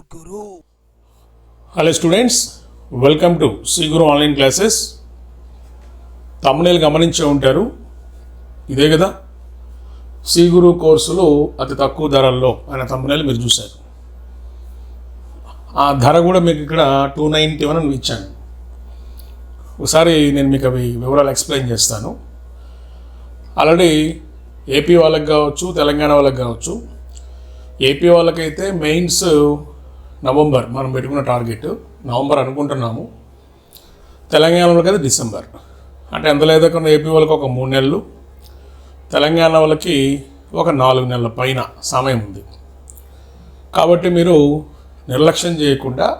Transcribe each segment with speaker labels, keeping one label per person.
Speaker 1: Guru.
Speaker 2: Hello students welcome to Sri Guru online classes తమ్మునేలు గమనించే ఉంటారు. ఇదే కదా? శ్రీ గురు కోర్సులు అతి తక్కువ ధరల్లో అనే తమ్మునేలు మీరు చూశారు. ఆ ధర కూడా మీకు ఇక్కడ టూ నైంటీ వన్ అని ఇచ్చాను. ఒకసారి నేను మీకు అవి వివరాలు ఎక్స్ప్లెయిన్ చేస్తాను. ఆల్రెడీ ఏపీ వాళ్ళకి కావచ్చు తెలంగాణ వాళ్ళకి కావచ్చు. ఏపీ వాళ్ళకైతే మెయిన్స్ నవంబర్ మనం పెట్టుకున్న టార్గెట్. నవంబర్ అనుకుంటున్నాము. తెలంగాణ కదా డిసెంబర్. అంటే ఎంత లేదకుండా ఏపీ వాళ్ళకి ఒక మూడు నెలలు. తెలంగాణ వాళ్ళకి ఒక నాలుగు నెలల పైన సమయం ఉంది. కాబట్టి మీరు నిర్లక్ష్యం చేయకుండా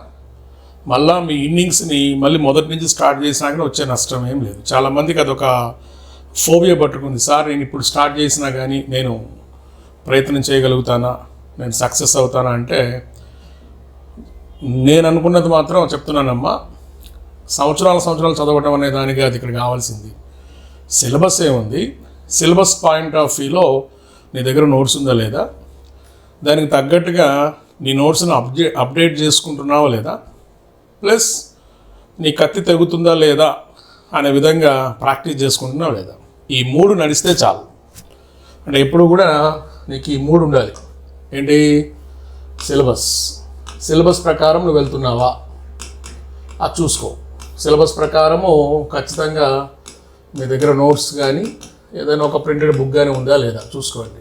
Speaker 2: మళ్ళా మీ ఇన్నింగ్స్ని మళ్ళీ మొదటి నుంచి స్టార్ట్ చేసినా కానీ వచ్చే నష్టం ఏం లేదు. చాలామందికి అదొక ఫోబియా పట్టుకుంది. సార్ నేను ఇప్పుడు స్టార్ట్ చేసినా కానీ నేను ప్రయత్నం చేయగలుగుతానా? నేను సక్సెస్ అవుతానా? అంటే నేను అనుకున్నది మాత్రం చెప్తున్నానమ్మా సంవత్సరాల సంవత్సరాలు చదవటం అనే దానికి అది ఇక్కడ కావాల్సింది. సిలబస్ ఏముంది? సిలబస్ పాయింట్ ఆఫ్ వ్యూలో నీ దగ్గర నోట్స్ ఉందా లేదా? దానికి తగ్గట్టుగా నీ నోట్స్ని అప్డే అప్డేట్ చేసుకుంటున్నావా లేదా? ప్లస్ నీ కత్తి తెగుతుందా లేదా అనే విధంగా ప్రాక్టీస్ చేసుకుంటున్నావా లేదా? ఈ మూడు నడిస్తే చాలు. అంటే ఎప్పుడు కూడా నీకు ఈ మూడు ఉండాలి. ఏంటి? సిలబస్. సిలబస్ ప్రకారం నువ్వు వెళ్తున్నావా? అది చూసుకో. సిలబస్ ప్రకారము ఖచ్చితంగా మీ దగ్గర నోట్స్ కానీ ఏదైనా ఒక ప్రింటెడ్ బుక్ కానీ ఉందా లేదా చూసుకోండి.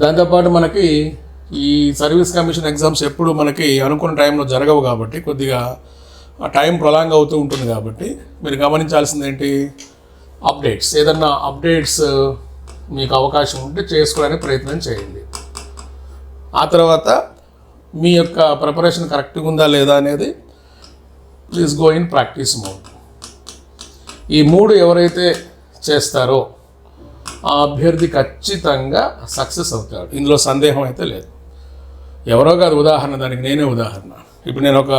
Speaker 2: దాంతోపాటు మనకి ఈ సర్వీస్ కమిషన్ ఎగ్జామ్స్ ఎప్పుడు మనకి అనుకున్న టైంలో జరగవు కాబట్టి కొద్దిగా ఆ టైం ప్రొలాంగ్ అవుతూ ఉంటుంది కాబట్టి మీరు గమనించాల్సింది ఏంటి? అప్డేట్స్. ఏదన్నా అప్డేట్స్ మీకు అవకాశం ఉంటే చేసుకోవడానికి ప్రయత్నం చేయండి. ఆ తర్వాత మీ యొక్క ప్రిపరేషన్ కరెక్ట్గా ఉందా లేదా అనేది please go in practice mode ఈ మూడు ఎవరైతే చేస్తారో ఆ అభ్యర్థి ఖచ్చితంగా సక్సెస్ అవుతాడు. ఇందులో సందేహం అయితే లేదు. ఎవరో కాదు ఉదాహరణ దానికి నేనే ఉదాహరణ. ఇప్పుడు నేను ఒక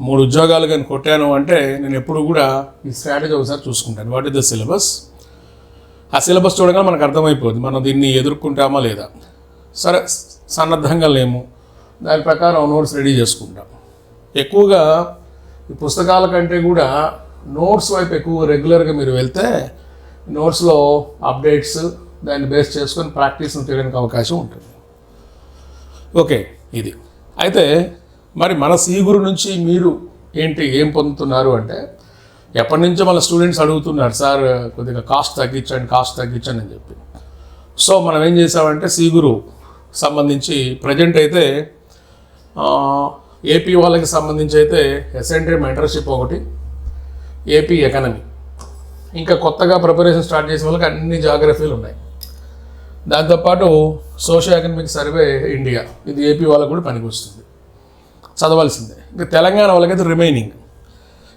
Speaker 2: మూడు ఉద్యోగాలు కానీ కొట్టాను అంటే నేను ఎప్పుడు కూడా ఈ స్ట్రాటజీ ఒకసారి చూసుకుంటాను. వాట్ ఇస్ ద సిలబస్ ఆ సిలబస్ చూడగానే మనకు అర్థమైపోద్ది. మనం దీన్ని ఎదుర్కొంటామా లేదా? సరే సన్నద్ధంగా లేము. దాని ప్రకారం నోట్స్ రెడీ చేసుకుంటాం. ఎక్కువగా ఈ పుస్తకాల కంటే కూడా నోట్స్ వైపు ఎక్కువ రెగ్యులర్గా మీరు వెళ్తే నోట్స్లో అప్డేట్స్ దాన్ని బేస్ చేసుకొని ప్రాక్టీస్ చేయడానికి అవకాశం ఉంటుంది. ఓకే ఇది. అయితే మరి మన సీగురు నుంచి మీరు ఏంటి ఏం పొందుతున్నారు అంటే ఎప్పటి నుంచో మన స్టూడెంట్స్ అడుగుతున్నారు సార్ కొద్దిగా కాస్ట్ తగ్గించండి కాస్ట్ తగ్గించండి అని చెప్పి. సో మనం ఏం చేసామంటే సీగురు సంబంధించి ప్రజెంట్ అయితే ఏపీ వాళ్ళకి సంబంధించి అయితే ఎస్ఎన్టీ మెంటర్షిప్ ఒకటి ఏపీ ఎకనమీ ఇంకా కొత్తగా ప్రిపరేషన్ స్టార్ట్ చేసే వాళ్ళకి అన్ని జాగ్రఫీలు ఉన్నాయి. దాంతోపాటు సోషల్ ఎకనమిక్ సర్వే ఇండియా ఇది ఏపీ వాళ్ళకు కూడా పనికొస్తుంది. చదవాల్సిందే. ఇంకా తెలంగాణ వాళ్ళకైతే రిమైనింగ్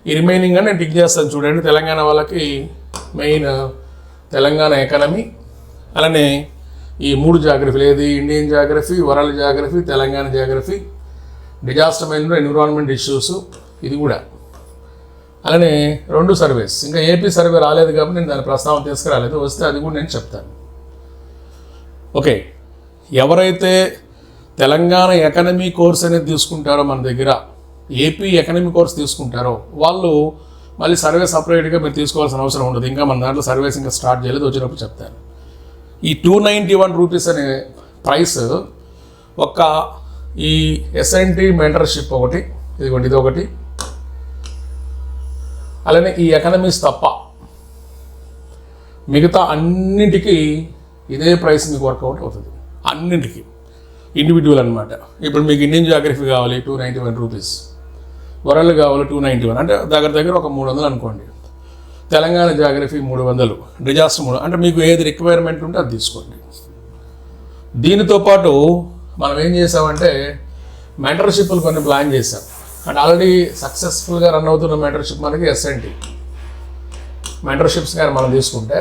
Speaker 2: ఈ రిమైనింగ్ అని నేను టిక్ చేస్తాను చూడండి. తెలంగాణ వాళ్ళకి మెయిన్ తెలంగాణ ఎకనమీ అలానే ఈ మూడు జాగ్రఫీలు ఏది? Indian geography world geography Telangana geography disaster management environment issues ఇది కూడా. అలానే రెండు సర్వేస్. ఇంకా ఏపీ సర్వే రాలేదు కాబట్టి నేను దాని ప్రస్తావన తీసుకురాలేదు. వస్తే అది కూడా నేను చెప్తాను. ఓకే. ఎవరైతే తెలంగాణ ఎకనమీ కోర్స్ అనేది తీసుకుంటారో మన దగ్గర ఏపీ ఎకనమీ కోర్స్ తీసుకుంటారో వాళ్ళు మళ్ళీ సర్వే సపరేట్గా మీరు తీసుకోవాల్సిన అవసరం ఉండదు. ఇంకా మన దాంట్లో సర్వీస్ ఇంకా స్టార్ట్ చేయలేదు వచ్చినప్పుడు చెప్తాను. ఈ టూ నైంటీ వన్ రూపీస్ అనే ప్రైస్ ఒక ఈ ఎస్ఎన్టి మెంటర్షిప్ ఒకటి ఇదిగోండి ఇది ఒకటి అలానే ఈ ఎకనమీస్ తప్ప మిగతా అన్నింటికి ఇదే ప్రైస్ మీకు వర్కౌట్ అవుతుంది. అన్నింటికి. ఇండివిజువల్ అనమాట ఇప్పుడు మీకు ఇండియన్ జాగ్రఫీ కావాలి two ninety one rupees world కావాలి టూ నైంటీ వన్ అంటే దగ్గర దగ్గర ఒక మూడు వందలు అనుకోండి. తెలంగాణ జాగ్రఫీ మూడు వందలు. డిజాస్టర్ మూడు. అంటే మీకు ఏది రిక్వైర్మెంట్ ఉంటే అది తీసుకోండి. దీనితో పాటు మనం ఏం చేసామంటే మెంటర్షిప్లు కొన్ని ప్లాన్ చేసాం. అండ్ ఆల్రెడీ సక్సెస్ఫుల్గా రన్ అవుతున్న మెంటర్షిప్ మనకి ఎస్ఎన్టీ మెంటర్షిప్స్ కానీ మనం తీసుకుంటే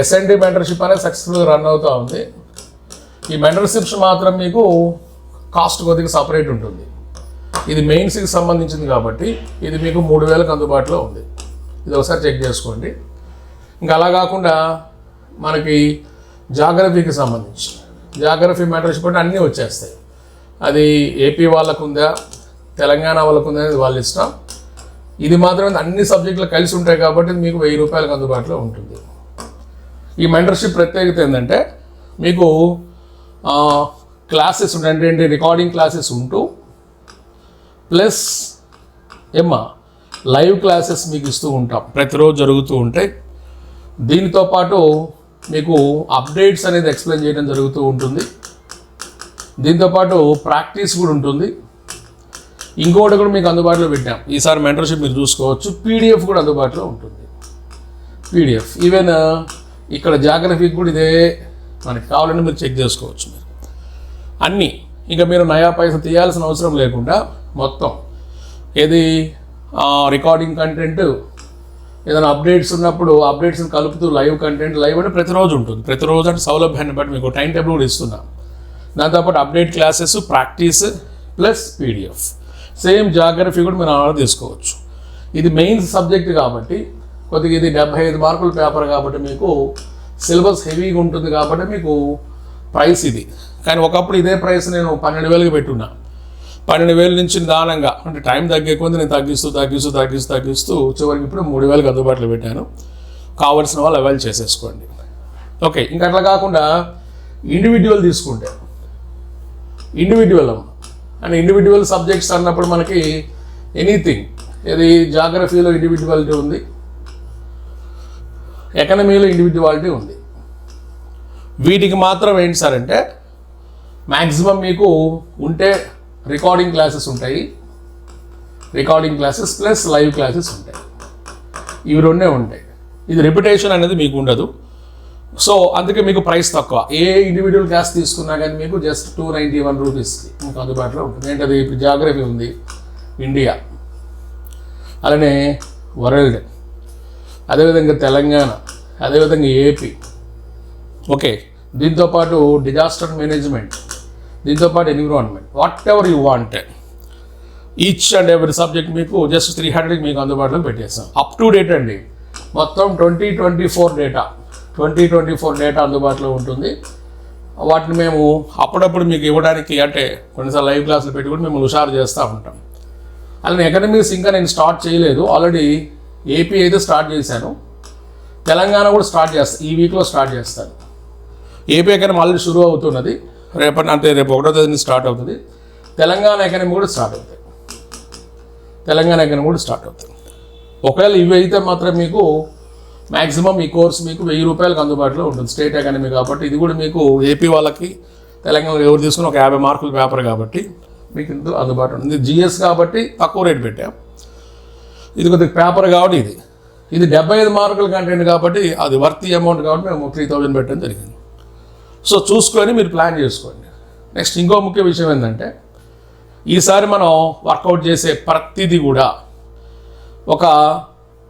Speaker 2: ఎస్ఎన్టీ మెంటర్షిప్ అనేది సక్సెస్ఫుల్గా రన్ అవుతూ ఉంది. ఈ మెంటర్షిప్స్ మాత్రం మీకు కాస్ట్ కొద్దిగా సపరేట్ ఉంటుంది. ఇది మెయిన్స్కి సంబంధించింది కాబట్టి ఇది మీకు మూడు వేలకు అందుబాటులో ఉంది. ఇది ఒకసారి చెక్ చేసుకోండి. ఇంకా అలా కాకుండా మనకి జాగ్రఫీకి సంబంధించి జాగ్రఫీ మ్యాటర్స్ కూడా అన్నీ వచ్చేస్తాయి. అది ఏపీ వాళ్ళకు ఉందా తెలంగాణ వాళ్ళకు ఉందా అనేది వాళ్ళ ఇష్టం. ఇది మాత్రం అన్ని సబ్జెక్టులు కలిసి ఉంటాయి కాబట్టి మీకు వెయ్యి రూపాయలకు అందుబాటులో ఉంటుంది. ఈ మెంటర్షిప్ ప్రత్యేకత ఏంటంటే మీకు క్లాసెస్ ఉంటాయి రికార్డింగ్ క్లాసెస్ ఉంటూ ప్లస్ ఏమ్మా లైవ్ క్లాసెస్ మీకు ఇస్తూ ఉంటాం. ప్రతిరోజు జరుగుతూ ఉంటాయి దీనితో పాటు మీకు అప్డేట్స్ అనేది ఎక్స్ప్లెయిన్ చేయడం జరుగుతూ ఉంటుంది. దీంతో పాటు ప్రాక్టీస్ కూడా ఉంటుంది. ఇంకోటి కూడా మీకు అందుబాటులో పెట్టాం. ఈసారి మెంటర్షిప్ మీరు చూసుకోవచ్చు. పీడిఎఫ్ కూడా అందుబాటులో ఉంటుంది. పీడిఎఫ్ ఈవెన్ uh, ఇక్కడ జాగ్రఫీకి కూడా ఇదే. మనకి కావాలంటే మీరు చెక్ చేసుకోవచ్చు మీరు. అన్నీ. ఇంకా మీరు నయా పైసలు తీయాల్సిన అవసరం లేకుండా మొత్తం. ఏది రికార్డింగ్ కంటెంట్ ఏదైనా అప్డేట్స్ ఉన్నప్పుడు అప్డేట్స్ని కలుపుతూ లైవ్ కంటెంట్ లైవ్ అంటే ప్రతిరోజు ఉంటుంది. ప్రతిరోజు అంటే సౌలభ్యాన్ని బట్టి మీకు టైం టేబుల్ కూడా ఇస్తున్నాం. దాంతోపాటు update classes practice plus PDF same geography కూడా మీరు ఆర్డర్ తీసుకోవచ్చు. ఇది మెయిన్ సబ్జెక్ట్ కాబట్టి కొద్దిగా ఇది డెబ్బై ఐదు మార్కుల పేపర్ కాబట్టి మీకు సిలబస్ హెవీగా ఉంటుంది కాబట్టి మీకు ప్రైస్ ఇది. కానీ ఒకప్పుడు ఇదే ప్రైస్ నేను పన్నెండు వేలకు పెట్టున్నా. పన్నెండు వేల నుంచి నిదానంగా అంటే టైం తగ్గే కొంది నేను తగ్గిస్తూ తగ్గిస్తూ తగ్గిస్తూ తగ్గిస్తూ చివరికి ఇప్పుడు మూడు వేలకు అందుబాటులో పెట్టాను. కావాల్సిన వాళ్ళు అవైల్ చేసేసుకోండి. ఓకే ఇంకా అట్లా కాకుండా ఇండివిజువల్ తీసుకుంటే ఇండివిజువల్ అండ్ ఇండివిజువల్ సబ్జెక్ట్స్ అన్నప్పుడు మనకి ఎనీథింగ్ ఇది జాగ్రఫీలో ఇండివిజువాలిటీ ఉంది ఎకనమీలో ఇండివిజువాలిటీ ఉంది. వీటికి మాత్రం ఏంటి సార్ అంటే మ్యాక్సిమం మీకు ఉంటే రికార్డింగ్ క్లాసెస్ ఉంటాయి. Recording classes plus live classes ఉంటాయి. ఇవి రెండే ఉంటాయి. ఇది రెప్యుటేషన్ అనేది మీకు ఉండదు. సో అందుకే మీకు ప్రైస్ తక్కువ. ఏ ఇండివిజువల్ క్లాస్ తీసుకున్నా కానీ మీకు జస్ట్ టూ నైంటీ వన్ రూపీస్కి మీకు అందుబాటులో ఉంటుంది. ఏంటది? ఇప్పుడు జాగ్రఫీ ఉంది. ఇండియా అలానే వరల్డ్ అదేవిధంగా తెలంగాణ. అదేవిధంగా ఏపీ ఓకే దీంతోపాటు డిజాస్టర్ మేనేజ్మెంట్ దీంతో పాటు environment whatever you want each and ఎవరి సబ్జెక్ట్ మీకు జస్ట్ త్రీ హండ్రెడ్కి మీకు అందుబాటులో పెట్టేస్తాం. అప్ టు డేట్ అండి. మొత్తం twenty twenty four data twenty twenty four data అందుబాటులో ఉంటుంది. వాటిని మేము అప్పుడప్పుడు మీకు ఇవ్వడానికి అంటే కొన్నిసార్లు లైవ్ క్లాసులు పెట్టి కూడా మేము హుషారు చేస్తూ ఉంటాం. అలానే ఎకనమిక్స్ ఇంకా నేను స్టార్ట్ చేయలేదు. ఆల్రెడీ ఏపీ అయితే స్టార్ట్ చేశాను. తెలంగాణ కూడా స్టార్ట్ చేస్తాను ఈ వీక్లో స్టార్ట్ చేస్తాను. ఏపీ ఎకనమీ ఆల్రెడీ షురూ అవుతున్నది. రేపటి అంటే రేపు ఒకటో తేదీ స్టార్ట్ అవుతుంది. తెలంగాణ ఎకనమీ కూడా స్టార్ట్ అవుతుంది తెలంగాణ ఎకనమీ కూడా స్టార్ట్ అవుతుంది ఒకవేళ ఇవి అయితే మాత్రం మీకు మ్యాక్సిమం ఈ కోర్స్ మీకు వెయ్యి రూపాయలకు అందుబాటులో ఉంటుంది. స్టేట్ ఎకానమీ కాబట్టి ఇది కూడా మీకు ఏపీ వాళ్ళకి తెలంగాణ ఎవరు తీసుకుని ఒక యాభై మార్కుల పేపర్ కాబట్టి మీకు ఇందులో అందుబాటులో ఉంటుంది. జిఎస్ కాబట్టి తక్కువ రేట్ పెట్టాం. ఇది కొద్దిగా పేపర్ కాబట్టి ఇది. ఇది డెబ్బై ఐదు మార్కుల కంటెంట్ కాబట్టి అది వర్తి అమౌంట్ కాబట్టి మేము త్రీ థౌజండ్ పెట్టడం జరిగింది. సో చూసుకొని మీరు ప్లాన్ చేసుకోండి. నెక్స్ట్ ఇంకో ముఖ్య విషయం ఏంటంటే ఈసారి మనం వర్కౌట్ చేసే ప్రతిదీ కూడా ఒక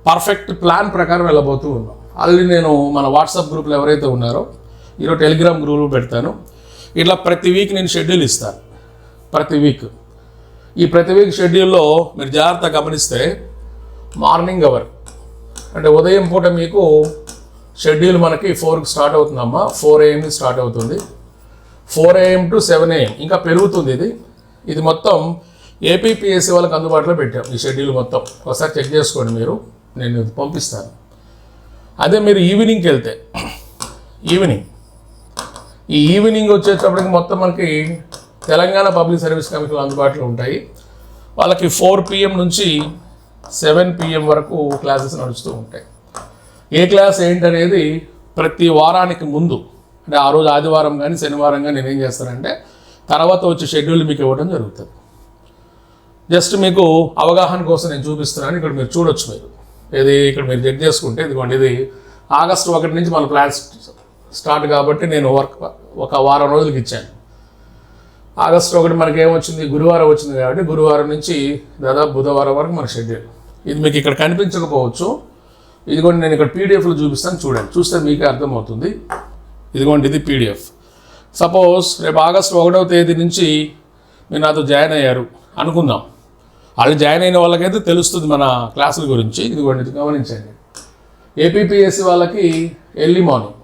Speaker 2: పర్ఫెక్ట్ ప్లాన్ ప్రకారం వెళ్ళబోతూ ఉన్నాం. ఆల్రెడీ నేను మన వాట్సాప్ గ్రూప్లో ఎవరైతే ఉన్నారో ఈరోజు టెలిగ్రామ్ గ్రూప్లో పెడతాను. ఇట్లా ప్రతి వీక్ నేను షెడ్యూల్ ఇస్తాను. ప్రతి వీక్. ఈ ప్రతి వీక్ షెడ్యూల్లో మీరు జాగ్రత్త గమనిస్తే మార్నింగ్ అవర్. అంటే ఉదయం పూట మీకు షెడ్యూల్ మనకి ఫోర్కి స్టార్ట్ అవుతుందమ్మా. ఫోర్ ఏఎం స్టార్ట్ అవుతుంది. Four AM to seven AM ఇంకా పెరుగుతుంది ఇది. ఇది మొత్తం ఏపీపీఎస్సీ వాళ్ళకి అందుబాటులో పెట్టాం ఈ షెడ్యూల్ మొత్తం. ఒకసారి చెక్ చేసుకోండి మీరు. నేను పంపిస్తాను. అదే మీరు ఈవినింగ్కి వెళ్తే. ఈవినింగ్ ఈ ఈవినింగ్ వచ్చేటప్పటికి మొత్తం మనకి తెలంగాణ పబ్లిక్ సర్వీస్ కమిషన్ అందుబాటులో ఉంటాయి. వాళ్ళకి ఫోర్ పిఎం నుంచి సెవెన్ పిఎం వరకు క్లాసెస్ నడుస్తూ ఉంటాయి. ఏ క్లాస్ ఏంటనేది ప్రతి వారానికి ముందు అంటే ఆ రోజు ఆదివారం కానీ శనివారం కానీ నేనేం చేస్తానంటే తర్వాత వచ్చే షెడ్యూల్ మీకు ఇవ్వడం జరుగుతుంది. జస్ట్ మీకు అవగాహన కోసం నేను చూపిస్తున్నాను ఇక్కడ మీరు చూడొచ్చు మీరు. ఇది ఇక్కడ మీరు చెక్ చేసుకుంటే ఇదిగోండి ఇది ఆగస్టు ఒకటి నుంచి మన ప్లాన్స్ స్టార్ట్ కాబట్టి నేను వర్క్ ఒక వారం రోజులకి ఇచ్చాను. ఆగస్టు ఒకటి మనకి ఏమొచ్చింది? గురువారం వచ్చింది కాబట్టి గురువారం నుంచి దాదాపు బుధవారం వరకు మన షెడ్యూల్. ఇది మీకు ఇక్కడ కనిపించకపోవచ్చు. ఇదిగోండి నేను ఇక్కడ పీడిఎఫ్లో చూపిస్తాను చూడండి. చూస్తే మీకే అర్థమవుతుంది. ఇదిగోండి ఇది పీడిఎఫ్ సపోజ్ రేపు ఆగస్టు ఒకటవ తేదీ నుంచి మీరు నాతో జాయిన్ అయ్యారు. అనుకుందాం. వాళ్ళు జాయిన్ అయిన వాళ్ళకైతే తెలుస్తుంది మన క్లాసుల గురించి. ఇదిగోండి గమనించండి. ఏపీపీఎస్సి వాళ్ళకి ఎర్లీ మార్నింగ్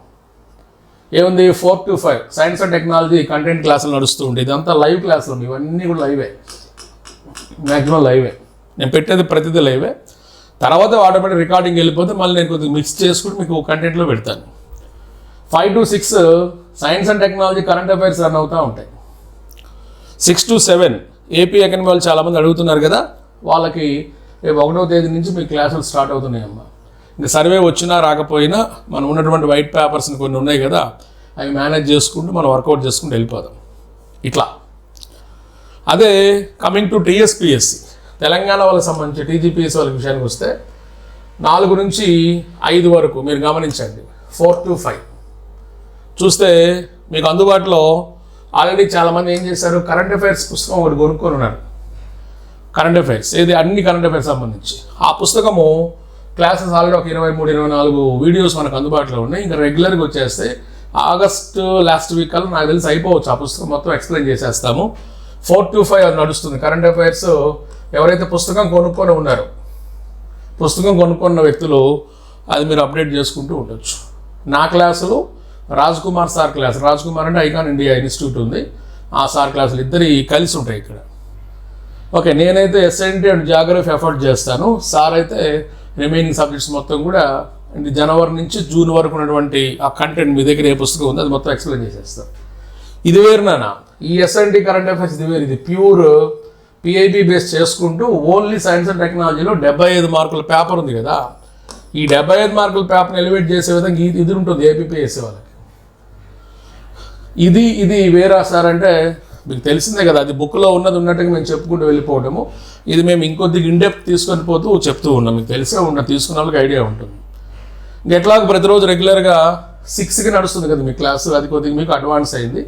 Speaker 2: ఏముంది? Four to five science and technology content క్లాసులు నడుస్తూ ఉంటాయి ఇదంతా లైవ్ క్లాసులు ఇవన్నీ కూడా లైవే మ్యాక్సిమం లైవే నేను పెట్టేది ప్రతిదీ లైవే తర్వాత ఆటోమేటిక్ రికార్డింగ్ వెళ్ళిపోతే మళ్ళీ నేను కొద్దిగా మిక్స్ చేసుకుని మీకు కంటెంట్లో పెడతాను. Five to six science and technology current affairs run అవుతూ ఉంటాయి. Six to seven AP academy వాళ్ళు చాలామంది అడుగుతున్నారు కదా వాళ్ళకి రేపు ఒకటో తేదీ నుంచి మీ క్లాసులు స్టార్ట్ అవుతున్నాయమ్మా. ఇంకా సర్వే వచ్చినా రాకపోయినా మనం ఉన్నటువంటి వైట్ పేపర్స్ కొన్ని ఉన్నాయి కదా అవి మేనేజ్ చేసుకుంటూ మనం వర్కౌట్ చేసుకుంటూ వెళ్ళిపోదాం. ఇట్లా. అదే కమింగ్ టు టీఎస్పిఎస్సి తెలంగాణ వాళ్ళకి సంబంధించి టీజీపీఎస్ వాళ్ళ విషయానికి వస్తే నాలుగు నుంచి ఐదు వరకు మీరు గమనించండి. Four to five. చూస్తే మీకు అందుబాటులో ఆల్రెడీ చాలామంది ఏం చేశారు? కరెంట్ అఫైర్స్ పుస్తకం ఒకటి కొనుక్కొని ఉన్నారు. Current affairs. ఇది అన్ని కరెంట్ అఫైర్స్ సంబంధించి. ఆ పుస్తకము క్లాసెస్ ఆల్రెడీ ఒక ఇరవై మూడు ఇరవై నాలుగు వీడియోస్ మనకు అందుబాటులో ఉన్నాయి. ఇంకా రెగ్యులర్గా వచ్చేస్తే ఆగస్ట్ లాస్ట్ వీక్ కల్లా నాకు తెలిసి అయిపోవచ్చు. ఆ పుస్తకం మొత్తం ఎక్స్ప్లెయిన్ చేసేస్తాము. ఫోర్ టు ఫైవ్ అది నడుస్తుంది. కరెంట్ అఫైర్స్ ఎవరైతే పుస్తకం కొనుక్కొని ఉన్నారో పుస్తకం కొనుక్కున్న వ్యక్తులు అది మీరు అప్డేట్ చేసుకుంటూ ఉండొచ్చు. నా క్లాసులు రాజ్ కుమార్ సార్ క్లాస్ రాజ్ కుమార్ అంటే ఐకాన్ ఇండియా ఇన్స్టిట్యూట్ ఉంది. ఆ సార్ క్లాసులు ఇద్దరి కలిసి ఉంటాయి ఇక్కడ. ఓకే నేనైతే ఎస్ఎన్టీ అండ్ జాగ్రఫీ ఎఫర్ట్ చేస్తాను. సార్ అయితే రిమైనింగ్ సబ్జెక్ట్స్ మొత్తం కూడా అంటే జనవరి నుంచి జూన్ వరకు ఉన్నటువంటి ఆ కంటెంట్ మీ దగ్గర ఏ పుస్తకం ఉందో అది మొత్తం ఎక్స్ప్లెయిన్ చేసేస్తాను. ఇది వేరు నాన్న. ఈ ఎస్ఎన్టీ కరెంట్ అఫైర్స్ ఇది వేరు. ఇది ప్యూర్ పిఐబి బేస్ చేసుకుంటూ ఓన్లీ సైన్స్ అండ్ టెక్నాలజీలో డెబ్బై ఐదు మార్కుల పేపర్ ఉంది కదా. ఈ డెబ్బై ఐదు మార్కుల పేపర్ని ఎలివేట్ చేసే విధంగా ఇది ఇది ఉంటుంది ఏపీపీఎస్సీ వాళ్ళకి. ఇది ఇది వేరా సార్ అంటే మీకు తెలిసిందే కదా అది బుక్లో ఉన్నది ఉన్నట్టుగా మేము చెప్పుకుంటూ వెళ్ళిపోవడము ఇది మేము ఇంకొద్దిగా ఇండెప్త్ తీసుకొని పోతూ చెప్తూ ఉన్నాం. మీకు తెలిసే ఉన్న తీసుకున్న వాళ్ళకి ఐడియా ఉంటుంది. ఇంకా ఎట్లాగో ప్రతిరోజు రెగ్యులర్గా సిక్స్కి నడుస్తుంది కదా మీ క్లాస్ అది కొద్దిగా మీకు అడ్వాన్స్ అయింది.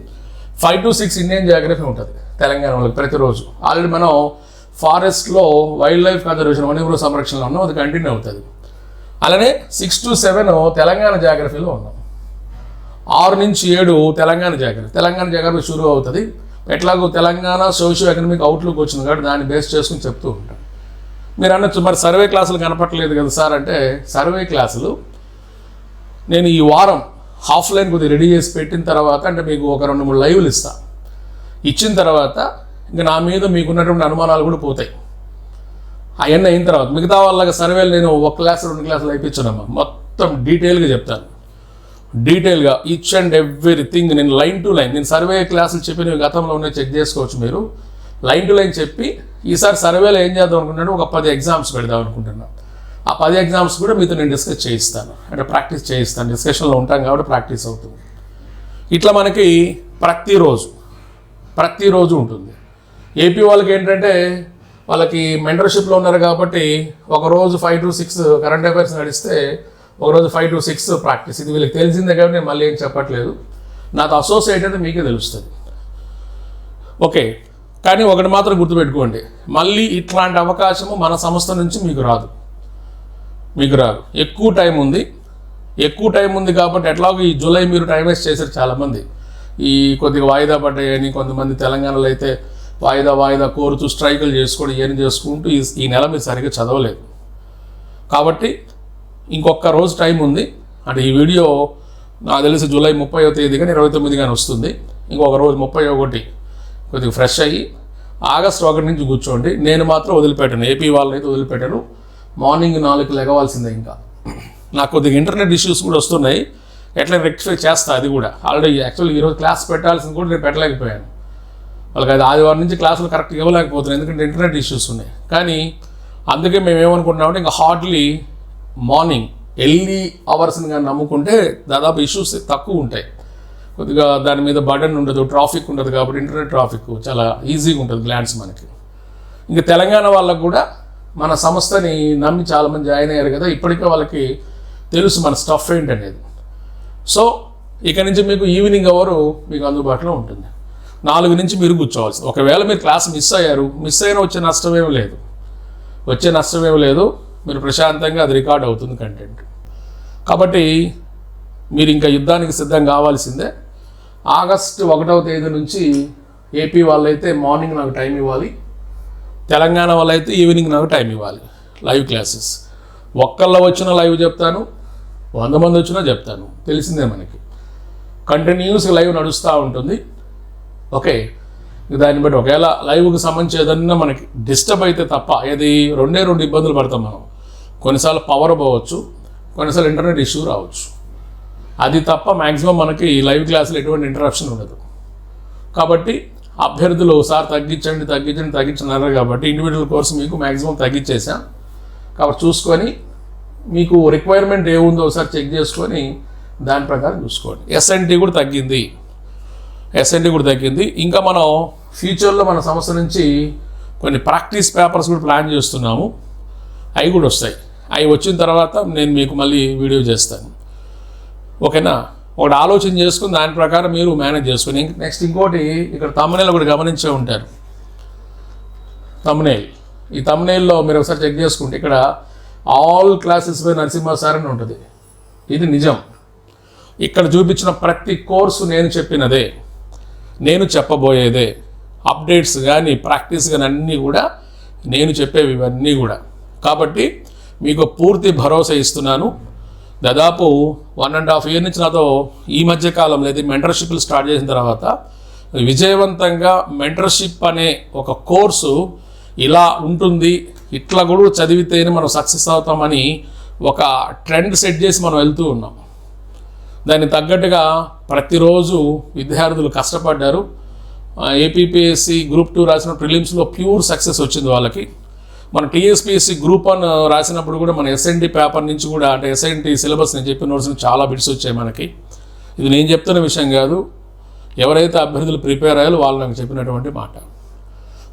Speaker 2: Five to six Indian geography ఉంటుంది. తెలంగాణ వాళ్ళకి ప్రతిరోజు. ఆల్రెడీ మనం ఫారెస్ట్లో వైల్డ్ లైఫ్ కన్జర్వేషన్ వన్యమృగ సంరక్షణలో ఉన్నాం అది కంటిన్యూ అవుతుంది. అలానే సిక్స్ టు సెవెన్ తెలంగాణ జాగ్రఫీలో ఉన్నాం. ఆరు నుంచి ఏడు తెలంగాణ జాగ్రఫీ తెలంగాణ జాగ్రఫీ షురూ అవుతుంది. ఎట్లాగో తెలంగాణ సోషియో ఎకనామిక్ అవుట్లుక్ వచ్చింది కాబట్టి దాన్ని బేస్ చేసుకుని చెప్తూ ఉంటాం. మీరు అనొచ్చు మరి సర్వే క్లాసులు కనపట్టలేదు కదా సార్ అంటే సర్వే క్లాసులు నేను ఈ వారం హాఫ్ లైన్ కొద్దిగా రెడీ చేసి పెట్టిన తర్వాత అంటే మీకు ఒక రెండు మూడు లైవ్లు ఇస్తా. ఇచ్చిన తర్వాత ఇంకా నా మీద మీకున్నటువంటి అనుమానాలు కూడా పోతాయి. అవన్నీ అయిన తర్వాత మిగతా వాళ్ళకి సర్వేలు నేను ఒక క్లాస్ రెండు క్లాసులు అయిపించానమ్మా మొత్తం డీటెయిల్గా చెప్తాను. డీటెయిల్గా ఈచ్ అండ్ ఎవ్రీథింగ్ నేను లైన్ టు లైన్ నేను సర్వే క్లాసులు చెప్పిన గతంలో ఉన్నాయి చెక్ చేసుకోవచ్చు మీరు. లైన్ టు లైన్ చెప్పి ఈసారి సర్వేలో ఏం చేద్దాం అనుకుంటున్నాను? ఒక పది ఎగ్జామ్స్ పెడదాం అనుకుంటున్నాను. ఆ పది ఎగ్జామ్స్ కూడా మీతో నేను డిస్కస్ చేయిస్తాను. అంటే ప్రాక్టీస్ చేయిస్తాను. డిస్కషన్లో ఉంటాం కాబట్టి ప్రాక్టీస్ అవుతుంది. ఇట్లా మనకి ప్రతిరోజు ప్రతిరోజు ఉంటుంది. ఏపీ వాళ్ళకి ఏంటంటే వాళ్ళకి మెంటర్షిప్లో ఉన్నారు కాబట్టి ఒక రోజు five to six current affairs నడిస్తే ఒక రోజు ఫైవ్ టు సిక్స్ ప్రాక్టీస్. ఇది వీళ్ళకి తెలిసిందే కాబట్టి నేను మళ్ళీ ఏం చెప్పట్లేదు. నాతో అసోసియేట్ అయితే మీకే తెలుస్తుంది. ఓకే. కానీ ఒకటి మాత్రం గుర్తుపెట్టుకోండి. మళ్ళీ ఇట్లాంటి అవకాశము మన సంస్థ నుంచి మీకు రాదు. మీకు రాదు. ఎక్కువ టైం ఉంది. ఎక్కువ టైం ఉంది కాబట్టి ఎట్లాగో ఈ జూలై మీరు టైం వేస్ట్ చేశారు చాలామంది. ఈ కొద్దిగా వాయిదా పడ్డాయని కొంతమంది తెలంగాణలో అయితే వాయిదా వాయిదా కోరుతూ స్ట్రైకులు చేసుకోవడం ఏం చేసుకుంటూ ఈ ఈ నెల మీరు సరిగ్గా చదవలేదు. కాబట్టి ఇంకొక రోజు టైం ఉంది. అంటే ఈ వీడియో నాకు తెలిసి జూలై ముప్పైవ తేదీ కానీ ఇరవై తొమ్మిది కానీ వస్తుంది. ఇంకొక రోజు ముప్పై ఒకటి కొద్దిగా ఫ్రెష్ అయ్యి ఆగస్ట్ ఒకటి నుంచి కూర్చోండి. నేను మాత్రం వదిలిపెట్టాను. ఏపీ వాళ్ళని అయితే వదిలిపెట్టాను. మార్నింగ్ నాలుగు లెగవాల్సిందే ఇంకా. నాకు కొద్దిగా ఇంటర్నెట్ ఇష్యూస్ కూడా వస్తున్నాయి. ఎట్లా రెక్టిఫై చేస్తా అది కూడా. ఆల్రెడీ యాక్చువల్లీ ఈరోజు క్లాస్ పెట్టాల్సింది కూడా నేను పెట్టలేకపోయాను. వాళ్ళకి అది ఆదివారం నుంచి క్లాసులు కరెక్ట్గా ఇవ్వలేకపోతున్నాను ఎందుకంటే ఇంటర్నెట్ ఇష్యూస్ ఉన్నాయి. కానీ అందుకే మేము ఏమనుకుంటున్నామంటే ఇంకా హార్డ్లీ మార్నింగ్ ఎర్లీ అవర్స్ని కానీ నమ్ముకుంటే దాదాపు ఇష్యూస్ తక్కువ ఉంటాయి. కొద్దిగా దాని మీద బటన్ ఉండదు ట్రాఫిక్ ఉండదు కాబట్టి ఇంటర్నెట్ ట్రాఫిక్ చాలా ఈజీగా ఉంటుంది గ్లాన్స్ మనకి. ఇంకా తెలంగాణ వాళ్ళకు కూడా మన సంస్థని నమ్మి చాలామంది జాయిన్ అయ్యారు కదా ఇప్పటికే వాళ్ళకి తెలుసు మన స్టఫ్ ఏంటనేది. సో ఇక నుంచి మీకు ఈవినింగ్ అవరు మీకు అందుబాటులో ఉంటుంది. నాలుగు నుంచి మీరు కూర్చోవాల్సి ఒకవేళ మీరు క్లాస్ మిస్ అయ్యారు మిస్ అయినా వచ్చే నష్టం ఏమి లేదు. వచ్చే నష్టం ఏమి లేదు. మీరు ప్రశాంతంగా అది రికార్డ్ అవుతుంది కంటెంట్ కాబట్టి మీరు ఇంకా యుద్ధానికి సిద్ధం కావాల్సిందే. ఆగస్టు ఒకటవ తేదీ నుంచి ఏపీ వాళ్ళైతే మార్నింగ్ నాకు టైం ఇవ్వాలి. తెలంగాణ వాళ్ళైతే ఈవినింగ్ నాకు టైం ఇవ్వాలి. లైవ్ క్లాసెస్ ఒక్కళ్ళ వచ్చిన లైవ్ చెప్తాను. వంద మంది వచ్చినా చెప్తాను. తెలిసిందే మనకి. కంటిన్యూస్ లైవ్ నడుస్తూ ఉంటుంది. ఓకే దాన్ని బట్టి ఒకవేళ లైవ్కి సంబంధించి ఏదన్నా మనకి డిస్టర్బ్ అయితే తప్ప ఏది రెండే రెండు ఇబ్బందులు పడతాం మనం. కొన్నిసార్లు పవర్ పోవచ్చు కొన్నిసార్లు ఇంటర్నెట్ ఇష్యూ రావచ్చు. అది తప్ప మ్యాక్సిమం మనకి లైవ్ క్లాసులు ఎటువంటి ఇంటరప్షన్ ఉండదు. కాబట్టి అభ్యర్థులు సార్ తగ్గించండి తగ్గించండి తగ్గించన్నారు కాబట్టి ఇండివిజువల్ కోర్స్ మీకు మ్యాక్సిమం తగ్గించేసాం కాబట్టి చూసుకొని మీకు రిక్వైర్మెంట్ ఏముందో ఒకసారి చెక్ చేసుకొని దాని ప్రకారం చూసుకోండి. ఎస్ఎన్టీ కూడా తగ్గింది. ఎస్ఎన్టీ కూడా తగ్గింది. ఇంకా మనం ఫ్యూచర్లో మన సంస్థ నుంచి కొన్ని ప్రాక్టీస్ పేపర్స్ కూడా ప్లాన్ చేస్తున్నాము. అవి కూడా వస్తాయి. అవి వచ్చిన తర్వాత నేను మీకు మళ్ళీ వీడియో చేస్తాను. ఓకేనా? ఒకటి ఆలోచన చేసుకుని దాని ప్రకారం మీరు మేనేజ్ చేసుకుని నెక్స్ట్ ఇంకోటి ఇక్కడ తమ్మునేలు ఒకటి గమనించే ఉంటారు. తమ్మునేల్ ఈ తమ్మునేల్లో మీరు ఒకసారి చెక్ చేసుకుంటే ఇక్కడ all classes by Narasimha sir అని ఉంటుంది. ఇది నిజం. ఇక్కడ చూపించిన ప్రతి కోర్సు నేను చెప్పినదే నేను చెప్పబోయేదే. అప్డేట్స్ కానీ ప్రాక్టీస్ కానీ అన్నీ కూడా నేను చెప్పేవి ఇవన్నీ కూడా. కాబట్టి మీకు పూర్తి భరోసా ఇస్తున్నాను. దాదాపు వన్ అండ్ హాఫ్ ఇయర్ నుంచి నాతో ఈ మధ్య కాలంలో అయితే మెంటర్షిప్లు స్టార్ట్ చేసిన తర్వాత విజయవంతంగా మెంటర్షిప్ అనే ఒక కోర్సు ఇలా ఉంటుంది ఇట్లా కూడా చదివితేనే మనం సక్సెస్ అవుతామని ఒక ట్రెండ్ సెట్ చేసి మనం వెళ్తూ ఉన్నాం. దానికి తగ్గట్టుగా ప్రతిరోజు విద్యార్థులు కష్టపడ్డారు. ఏపీపీఎస్సి గ్రూప్ టూ రాసిన ప్రిలిమ్స్లో ప్యూర్ సక్సెస్ వచ్చింది వాళ్ళకి. మన టీఎస్పీఎస్సి గ్రూప్ వన్ రాసినప్పుడు కూడా మన ఎస్ఎన్టీ పేపర్ నుంచి కూడా అంటే ఎస్ఎన్టీ సిలబస్ నేను చెప్పిన నోట్స్ చాలా బిట్స్ వచ్చాయి మనకి. ఇది నేను చెప్తున్న విషయం కాదు. ఎవరైతే అభ్యర్థులు ప్రిపేర్ అయ్యాలో వాళ్ళు నాకు చెప్పినటువంటి మాట.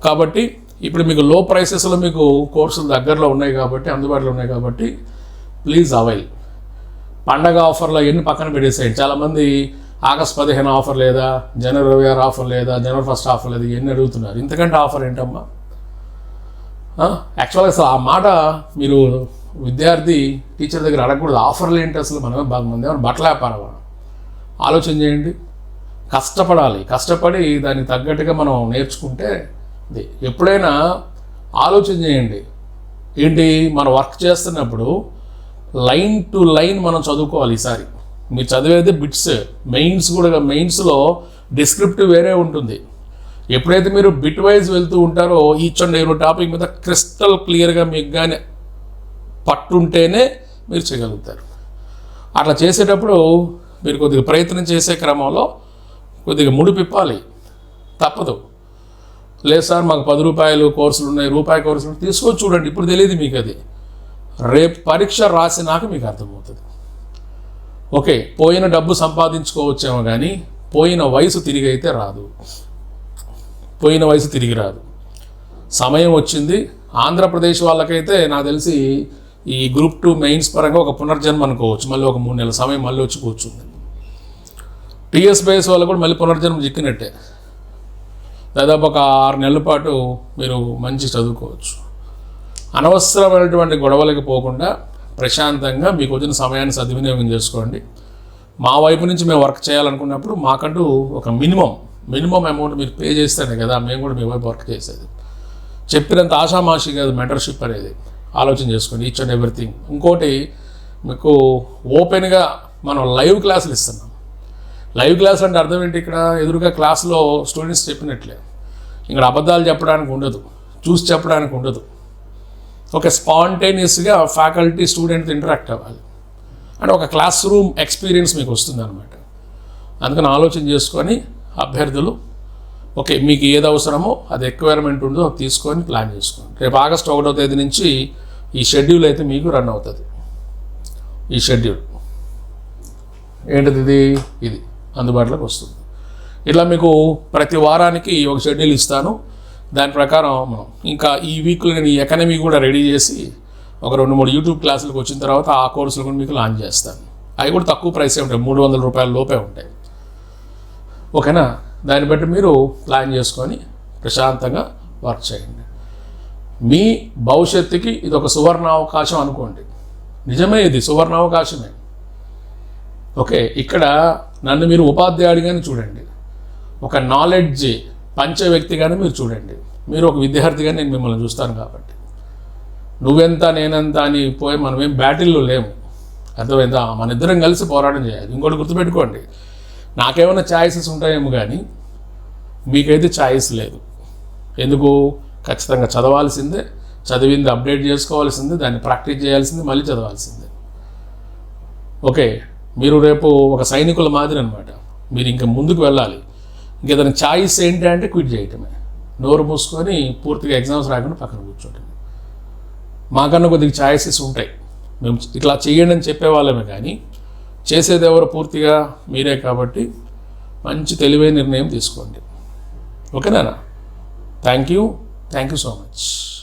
Speaker 2: కాబట్టి ఇప్పుడు మీకు లో ప్రైసెస్లో మీకు కోర్సులు దగ్గరలో ఉన్నాయి కాబట్టి అందుబాటులో ఉన్నాయి కాబట్టి ప్లీజ్ అవైల్ పండగ ఆఫర్లో ఎన్ని పక్కన పెట్టేసేయండి. చాలామంది ఆగస్ట్ పదిహేను ఆఫర్ లేదా జనవరి ఇరవై ఆరు ఆఫర్ లేదా జనవరి ఫస్ట్ ఆఫర్ లేదా ఎన్ని అడుగుతున్నారు. ఇంతకంటే ఆఫర్ ఏంటమ్మా? యాక్చువల్గా అసలు ఆ మాట మీరు విద్యార్థి టీచర్ దగ్గర అడగకూడదు. ఆఫర్లు ఏంటి అసలు? మనమే బాగుంది మంది ఏమైనా బట్టల వ్యాపారం ఆలోచన చేయండి. కష్టపడాలి. కష్టపడి దానికి తగ్గట్టుగా మనం నేర్చుకుంటే ఇది ఎప్పుడైనా ఆలోచన చేయండి. ఏంటి? మనం వర్క్ చేస్తున్నప్పుడు లైన్ టు లైన్ మనం చదువుకోవాలి ఈసారి. మీరు చదివేది బిట్స్ మెయిన్స్ కూడా మెయిన్స్లో డిస్క్రిప్టివ్ వేరే ఉంటుంది. ఎప్పుడైతే మీరు బిట్ వైజ్ వెళ్తూ ఉంటారో ఈచ్ అండ్ ఎవరి టాపిక్ మీద క్రిస్టల్ క్లియర్గా మీకు కానీ పట్టుంటేనే మీరు చేయగలుగుతారు. అట్లా చేసేటప్పుడు మీరు కొద్దిగా ప్రయత్నం చేసే క్రమంలో కొద్దిగా ముడిపిప్పాలి. తప్పదు. లేదు సార్ మాకు పది రూపాయలు కోర్సులు ఉన్నాయి రూపాయి కోర్సులు తీసుకొని చూడండి ఇప్పుడు తెలియదు మీకు అది. రేపు పరీక్ష రాసినాక మీకు అర్థమవుతుంది. ఓకే పోయిన డబ్బు సంపాదించుకోవచ్చేమో కానీ పోయిన వయసు తిరిగి అయితే రాదు. పోయిన వయసు తిరిగి రాదు. సమయం వచ్చింది ఆంధ్రప్రదేశ్ వాళ్ళకైతే నాకు తెలిసి ఈ గ్రూప్ టూ మెయిన్స్ పరంగా ఒక పునర్జన్మ అనుకోవచ్చు మళ్ళీ ఒక మూడు నెలల సమయం మళ్ళీ వచ్చి కూర్చుంది. టీఎస్ బేస్ వాళ్ళు కూడా మళ్ళీ పునర్జన్మ చిక్కినట్టే. దాదాపు ఒక ఆరు నెలల పాటు మీరు మంచి చదువుకోవచ్చు. అనవసరమైనటువంటి గొడవలకి పోకుండా ప్రశాంతంగా మీకు వచ్చిన సమయాన్ని సద్వినియోగం చేసుకోండి. మా వైపు నుంచి మేము వర్క్ చేయాలనుకున్నప్పుడు మాకంటూ ఒక మినిమం మినిమం అమౌంట్ మీరు పే చేస్తేనే కదా మేము కూడా మీ వైపు వర్క్ చేసేది. చెప్పినంత ఆషామాషి కాదు మెంటర్షిప్ అనేది. ఆలోచన చేసుకోండి ఈచ్ అండ్ ఎవ్రీథింగ్. ఇంకోటి మీకు ఓపెన్గా మనం లైవ్ క్లాసులు ఇస్తున్నాం. లైవ్ క్లాస్ అంటే అర్థం ఏంటి? ఇక్కడ ఎదురుగా క్లాస్లో స్టూడెంట్స్ చెప్పినట్లే. ఇక్కడ అబద్ధాలు చెప్పడానికి ఉండదు. చూసి చెప్పడానికి ఉండదు. ఒక స్పాంటేనియస్గా ఫ్యాకల్టీ స్టూడెంట్ ఇంటరాక్ట్ అవ్వాలి. అంటే ఒక క్లాస్ రూమ్ ఎక్స్పీరియన్స్ మీకు వస్తుంది అనమాట అందుకని ఆలోచన చేసుకొని అభ్యర్థులు ఓకే మీకు ఏది అవసరమో అది ఎక్వైర్మెంట్ ఉందో అది తీసుకొని ప్లాన్ చేసుకోండి. రేపు ఆగస్ట్ ఒకటో తేదీ నుంచి ఈ షెడ్యూల్ అయితే మీకు రన్ అవుతుంది. ఈ షెడ్యూల్. ఏంటిది ఇది? ఇది. అందుబాటులోకి వస్తుంది. ఇట్లా మీకు ప్రతి వారానికి ఒక షెడ్యూల్ ఇస్తాను. దాని ప్రకారం మనం ఇంకా ఈ వీక్లో నేను ఈ ఎకనమీ కూడా రెడీ చేసి ఒక రెండు మూడు యూట్యూబ్ క్లాసులకు వచ్చిన తర్వాత ఆ కోర్సులు కూడా మీకు లాంచ్ చేస్తాను. అవి కూడా తక్కువ ప్రైసే ఉంటాయి. మూడు వందల రూపాయల లోపే ఉంటాయి. ఓకేనా? దాన్ని బట్టి మీరు ప్లాన్ చేసుకొని ప్రశాంతంగా వర్క్ చేయండి. మీ భవిష్యత్తుకి ఇది ఒక సువర్ణ అవకాశం అనుకోండి. నిజమే ఇది. సువర్ణ అవకాశమే ఓకే ఇక్కడ నన్ను మీరు ఉపాధ్యాయుడిగానే చూడండి. ఒక నాలెడ్జ్ పంచ వ్యక్తిగానే మీరు చూడండి. మీరు ఒక విద్యార్థిగా నేను మిమ్మల్ని చూస్తాను కాబట్టి. నువ్వెంత నేనెంత అని పోయి మనం ఏం బ్యాటిల్లో లేము. అర్థమైందా? మన ఇద్దరం కలిసి పోరాటం చేయాలి. ఇంకోటి గుర్తుపెట్టుకోండి. నాకేమైనా ఛాయిసెస్ ఉంటాయేమో కానీ మీకైతే ఛాయిస్ లేదు. ఎందుకు? ఖచ్చితంగా చదవాల్సిందే. చదివింది అప్డేట్ చేసుకోవాల్సిందే. దాన్ని ప్రాక్టీస్ చేయాల్సిందే. మళ్ళీ చదవాల్సిందే. ఓకే మీరు రేపు ఒక సైనికుల మాదిరి అనమాట మీరు ఇంకా ముందుకు వెళ్ళాలి. ఇంకేదైనా ఛాయిస్ ఏంటి అంటే క్విట్ చేయటమే. నోరు మూసుకొని పూర్తిగా ఎగ్జామ్స్ రాకుండా పక్కన కూర్చోటమే. మాకన్నా కొద్దిగా ఛాయిసెస్ ఉంటాయి. మేము ఇట్లా చేయండి అని చెప్పేవాళ్ళమే కానీ చేసేది ఎవరు పూర్తిగా మీరే కాబట్టి మంచి తెలివైన నిర్ణయం తీసుకోండి. ఓకేనా? Thank you. Thank you so much.